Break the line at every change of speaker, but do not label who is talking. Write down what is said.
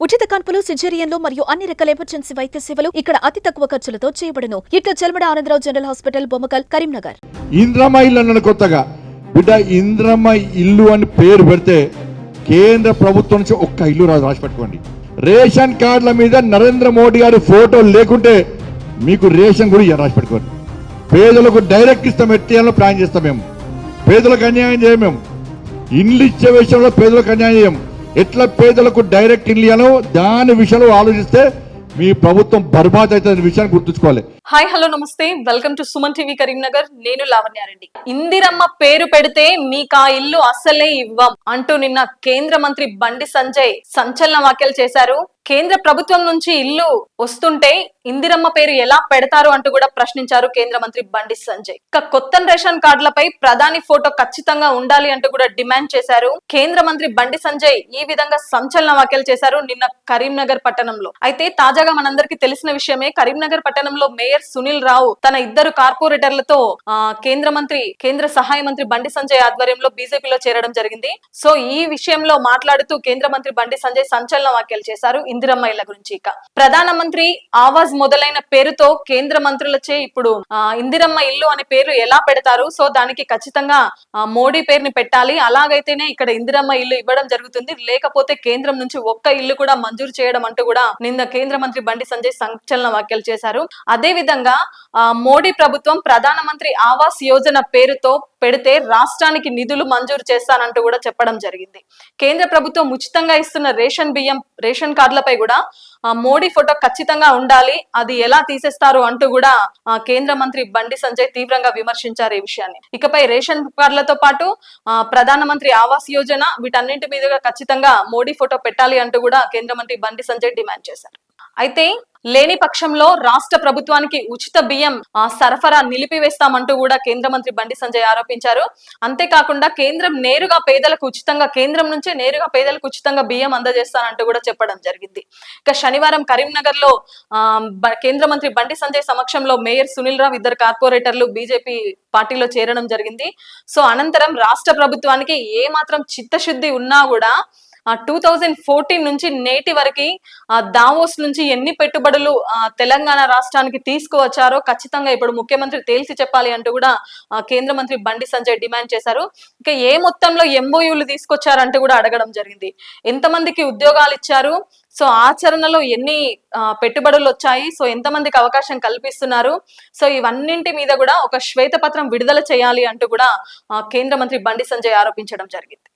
ఉచిత కాన్పులు సిజేరియన్లు మరియు అన్ని రకాల ఎమర్జెన్సీ వైద్య సేవలు ఇక్కడ అతి తక్కువ ఖర్చులతో చేయబడును. ఇట్లా చెల్మడ ఆనందరావు జనరల్ హాస్పిటల్ బొమ్మకల్ కరీంనగర్.
ఇంద్రమ్మ ఇల్లు అన్నాను కొత్తగా. బిడ్డ ఇంద్రమ్మ ఇల్లు అని పేరు పెడితే కేంద్ర ప్రభుత్వం నుంచి ఒక్క ఇల్లు రాదు రాసి పెట్టుకోండి రేషన్ కార్డుల మీద నరేంద్ర మోడీ గారి ఫోటో లేకుంటే మీకు రేషన్ కూడా ఇయ్య రాసి పెట్టుకోండి పేదలకు డైరెక్ట్ ఇస్తాం ఎట్టియాలో ప్లాన్ చేస్తాం మేము? పేదలకు అన్యాయం చేయం మేము ఇండ్లు ఇచ్చే విషయంలో పేదలకు అన్యాయం చేయము ఎట్లా పేదలకు డైరెక్ట్ ఇల్లియాలో దాని విషయంలో ఆలోచిస్తే మీ ప్రభుత్వం బర్బాద్ అవుతుంది విషయాన్ని గుర్తుంచుకోవాలి.
హాయ్ హలో నమస్తే. Welcome to Suman TV Karimnagar. నేను లావణ్యారెడ్డి. ఇందిరమ్మ పేరు పెడితే మీకు ఆ ఇల్లు అస్సలే ఇవ్వం అంటూ నిన్న కేంద్ర మంత్రి బండి సంజయ్ సంచలన వ్యాఖ్యలు చేశారు. కేంద్ర ప్రభుత్వం నుంచి ఇల్లు వస్తుంటే ఇందిరమ్మ పేరు ఎలా పెడతారు అంటూ కూడా ప్రశ్నించారు కేంద్ర మంత్రి బండి సంజయ్. ఇక కొత్త రేషన్ కార్డులపై ప్రధాని ఫోటో ఖచ్చితంగా ఉండాలి అంటూ కూడా డిమాండ్ చేశారు. కేంద్ర మంత్రి బండి సంజయ్ ఈ విధంగా సంచలన వ్యాఖ్యలు చేశారు నిన్న కరీంనగర్ పట్టణంలో. అయితే తాజాగా మనందరికీ తెలిసిన విషయమే కరీంనగర్ పట్టణంలో మేయర్ సునీల్ రావు తన ఇద్దరు కార్పొరేటర్లతో కేంద్ర మంత్రి కేంద్ర సహాయ మంత్రి బండి సంజయ్ ఆధ్వర్యంలో బీజేపీలో చేరడం జరిగింది. సో ఈ విషయంలో మాట్లాడుతూ కేంద్ర మంత్రి బండి సంజయ్ సంచలన వ్యాఖ్యలు చేశారు ఇందిరమ్మ ఇళ్ళ గురించి ఇక. ప్రధానమంత్రి ఆవాజ్ మొదలైన పేరుతో కేంద్ర మంత్రులచే ఇప్పుడు ఆ, ఇందిరమ్మ ఇల్లు అనే పేరు ఎలా పెడతారు? సో దానికి ఖచ్చితంగా మోడీ పేరుని పెట్టాలి. అలాగైతేనే ఇక్కడ ఇందిరమ్మ ఇల్లు ఇవ్వడం జరుగుతుంది. లేకపోతే కేంద్రం నుంచి ఒక్క ఇల్లు కూడా మంజూరు చేయడం అంటూ కూడా నిన్న కేంద్ర మంత్రి బండి సంజయ్ సంచలన వ్యాఖ్యలు చేశారు. అదే విధంగా ఆ, మోడీ ప్రభుత్వం ప్రధానమంత్రి ఆవాస్ యోజన పేరుతో పెడితే రాష్ట్రానికి నిధులు మంజూరు చేస్తానంటూ కూడా చెప్పడం జరిగింది. కేంద్ర ప్రభుత్వం ఉచితంగా ఇస్తున్న రేషన్ బియ్యం రేషన్ కార్డులపై కూడా మోడీ ఫోటో ఖచ్చితంగా ఉండాలి అది ఎలా తీసేస్తారు అంటూ కూడా కేంద్ర మంత్రి బండి సంజయ్ తీవ్రంగా విమర్శించారు ఈ విషయాన్ని. ఇకపై రేషన్ కార్డులతో పాటు ప్రధానమంత్రి ఆవాస్ యోజన వీటన్నింటి మీదుగా ఖచ్చితంగా మోడీ ఫోటో పెట్టాలి అంటూ కూడా కేంద్ర మంత్రి బండి సంజయ్ డిమాండ్ చేశారు. అయితే లేని పక్షంలో రాష్ట్ర ప్రభుత్వానికి ఉచిత బియ్యం సరఫరా నిలిపివేస్తామంటూ కూడా కేంద్ర మంత్రి బండి సంజయ్ ఆరోపించారు. అంతేకాకుండా కేంద్రం నేరుగా పేదలకు ఉచితంగా కేంద్రం నుంచే నేరుగా పేదలకు ఉచితంగా బియ్యం అందజేస్తానంటూ కూడా చెప్పడం జరిగింది. ఇక శనివారం కరీంనగర్లో ఆ, కేంద్ర మంత్రి బండి సంజయ్ సమక్షంలో మేయర్ సునీల్ రావు ఇద్దరు కార్పొరేటర్లు బీజేపీ పార్టీలో చేరడం జరిగింది. సో అనంతరం రాష్ట్ర ప్రభుత్వానికి ఏ మాత్రం చిత్తశుద్ధి ఉన్నా కూడా టూ థౌజండ్ ఫోర్టీన్ నుంచి నేటి వరకు దావోస్ నుంచి ఎన్ని పెట్టుబడులు తెలంగాణ రాష్ట్రానికి తీసుకువచ్చారో ఖచ్చితంగా ఇప్పుడు ముఖ్యమంత్రి తేల్చి చెప్పాలి అంటూ కూడా ఆ, కేంద్ర మంత్రి బండి సంజయ్ డిమాండ్ చేశారు. ఇక ఏ మొత్తంలో ఎంఓయూలు తీసుకొచ్చారంటూ కూడా అడగడం జరిగింది. ఎంతమందికి ఉద్యోగాలు ఇచ్చారు? సో ఆచరణలో ఎన్ని పెట్టుబడులు వచ్చాయి? సో ఎంతమందికి అవకాశం కల్పిస్తున్నారు? సో ఇవన్నింటి మీద కూడా ఒక శ్వేతపత్రం విడుదల చేయాలి అంటూ కూడా కేంద్ర మంత్రి బండి సంజయ్ ఆరోపించడం జరిగింది.